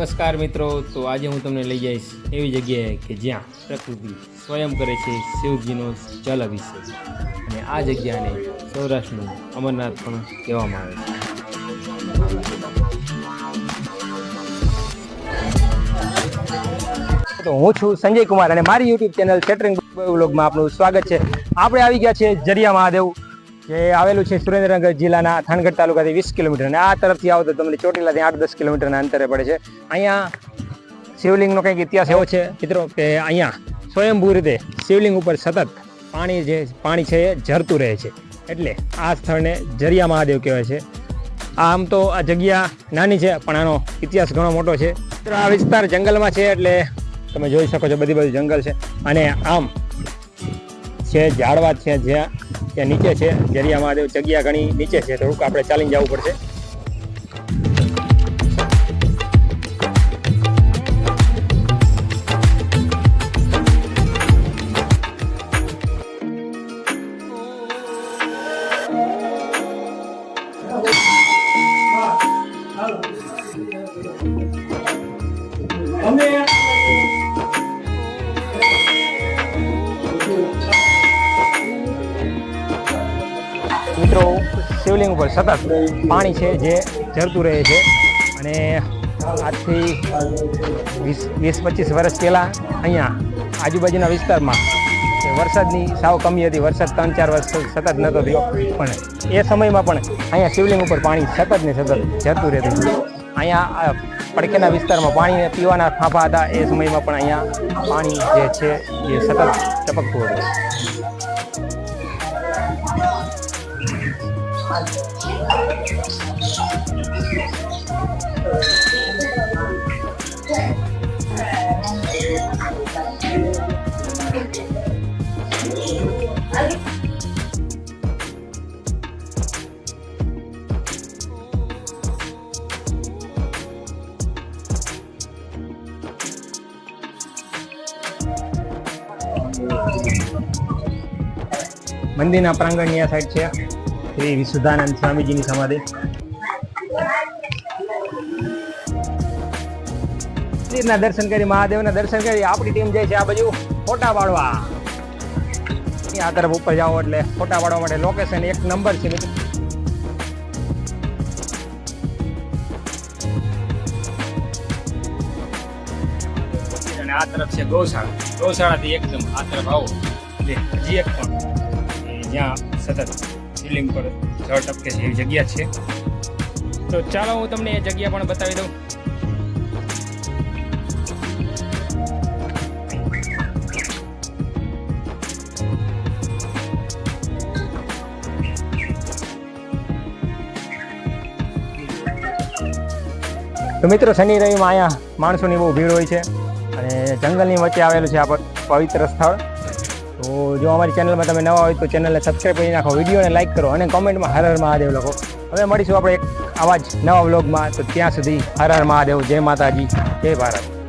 નમસ્કાર મિત્રો, તો આજે હું તમને લઈ જઈશ એવી જગ્યાએ કે જ્યાં પ્રકૃતિ સ્વયં કરે છે શિવજીનો જલ અભિષેક. અને આ જગ્યાને સૌરાષ્ટ્રનું અમરનાથ પણ કહેવામાં આવે છે. તો હું છું સંજય કુમાર અને મારી યુટ્યુબ ચેનલ કેટરિંગ બ્લોગમાં આપનું સ્વાગત છે. આપણે આવી ગયા છીએ જરિયા મહાદેવ જે આવેલું છે સુરેન્દ્રનગર જિલ્લાના થાનગઢ તાલુકાથી વીસ કિલોમીટર આ તરફથી આવો તો તમને ચોટીલાથી આઠ દસ કિલોમીટરના અંતરે પડે છે. અહીંયા શિવલિંગનો કંઈક ઇતિહાસ એવો છે, મિત્રો, કે અહીંયા સ્વયંભૂ રીતે શિવલિંગ ઉપર સતત પાણી જે પાણી છે એ ઝરતું રહે છે. એટલે આ સ્થળને જરિયા મહાદેવ કહેવાય છે. આમ તો આ જગ્યા નાની છે, પણ આનો ઇતિહાસ ઘણો મોટો છે. મિત્રો, આ વિસ્તાર જંગલમાં છે, એટલે તમે જોઈ શકો છો બધી બધી જંગલ છે. અને આમ છે ઝાડવા છે, જ્યાં ત્યાં નીચે છે. જરિયા મહાદેવ જગ્યા ઘણી નીચે છે. થોડુંક આપણે ચાલીને જવું પડશે. શિવલિંગ ઉપર સતત પાણી છે જે ઝરતું રહે છે. અને આજથી વીસ વીસ, પચીસ વર્ષ પહેલાં અહીંયા આજુબાજુના વિસ્તારમાં વરસાદની સાવ કમી હતી. વરસાદ ત્રણ, ચાર વર્ષ સતત નહોતો થયો. પણ એ સમયમાં પણ અહીંયા શિવલિંગ ઉપર પાણી સતત ને સતત ઝરતું રહેતું. અહીંયા પડખેના વિસ્તારમાં પાણી પીવાના ફાંફા હતા. એ સમયમાં પણ અહીંયા પાણી જે છે એ સતત ટપકતું હતું. મંદિરના પ્રાંગણની આ સાઈડ છે. શ્રી વિશુદ્ધાનંદ સ્વામીજીની સમાધિ. મંદિરના દર્શન કરી, મહાદેવના દર્શન કરી, આપણી ટીમ જાય છે આ બાજુ ફોટા પાડવા. આ તરફ ઉપર જાઓ એટલે ફોટા પાડવા માટે લોકેશન એક નંબર છે મિત્રો. અને આ તરફ છે ગૌશાળા. ગૌશાળાથી એકદમ આ તરફ આવો. એટલે હજી એક પણ. જ્યાં સતત. શિવલિંગ પર જળ ટપકે એવી જગ્યા છે. તો ચાલો હું તમને એ જગ્યા પણ બતાવી દઉં. તો મિત્રો શનિ રવિમાં અહીંયા માણસોની બહુ ભીડ હોય છે અને જંગલની વચ્ચે આવેલું છે આ પવિત્ર સ્થળ. તો જો અમારી ચેનલમાં તમે નવા હોય તો ચેનલને સબસ્ક્રાઈબ કરી નાખો વિડીયોને લાઈક કરો અને કોમેન્ટમાં હર હર મહાદેવ લખો. હવે મળીશું આપણે એક આવા જ નવા વ્લોગમાં તો ત્યાં સુધી હર હર મહાદેવ, જય માતાજી, જય ભારત.